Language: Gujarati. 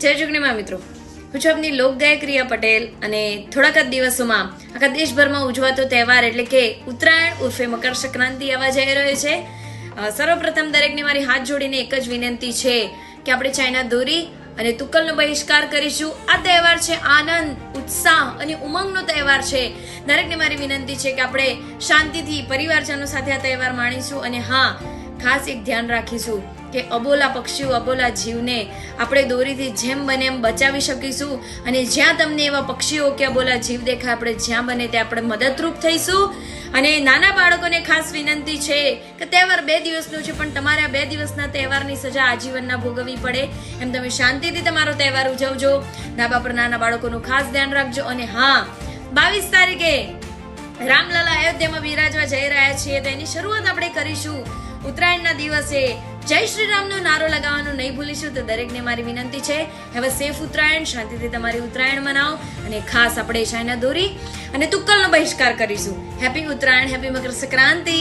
જય જુગનીમાં મિત્રો. આપની લોકગાયક રિયા પટેલ અને થોડાક જ દિવસોમાં આખા દેશભરમાં ઉજવાતો તહેવાર એટલે કે ઉત્તરાયણ ઉર્ફે મકર સંક્રાંતિ આવવા જઈ રહ્યો છે. સર્વપ્રથમ દરેકને મારી હાથ જોડીને એક જ વિનંતી છે કે આપણે ચાઇના દોરી અને તુક્કલનો બહિષ્કાર કરીશું. આ તહેવાર છે આનંદ, ઉત્સાહ અને ઉમંગનો તહેવાર છે. દરેકને મારી વિનંતી છે કે આપણે શાંતિથી પરિવારજનો સાથે આ તહેવાર માણીશું અને હા, ખાસ એક ધ્યાન રાખીશું. કે અબોલા પક્ષીઓ, અબોલા જીવને આપણે દોરીથી જેમ બને એમ બચાવી શકીશું. અને જ્યાં તમને એવા પક્ષીઓ કે અબોલા જીવ દેખાય, આપણે જ્યાં બને ત્યાં આપણે મદદરૂપ થઈશું. અને નાના બાળકોને ખાસ વિનંતી છે કે તહેવાર બે દિવસનો છે, પણ તમારે આ બે દિવસના તહેવારની સજા આજીવનના ભોગવવી પડે. એમ તમે શાંતિથી તમારો તહેવાર ઉજવજો. ધાબા પર નાના બાળકોનું ખાસ ધ્યાન રાખજો. અને હા, બાવીસ તારીખે રામલાલા અયોધ્યામાં બિરાજવા જઈ રહ્યા છીએ. તો એની શરૂઆત આપણે કરીશું. ઉત્તરાયણના દિવસે જય શ્રી રામનો નારો લગાવવાનું નહીં ભૂલીશું તો દરેકને મારી વિનંતી છે. હવે સેફ ઉત્તરાયણ, શાંતિથી તમારી ઉત્તરાયણ મનાવો અને ખાસ આપણે શાયના દોરી અને તુક્કલનો બહિષ્કાર કરીશું. Happy Uttarayan, happy Makar Sankranti.